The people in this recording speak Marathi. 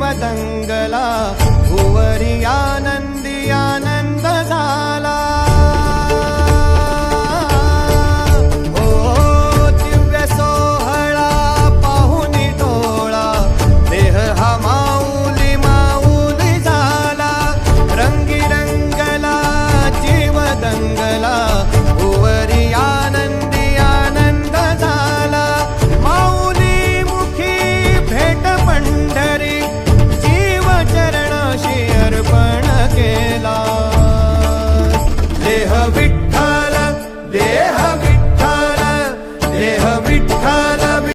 वदंगला देह विठ्ठल देह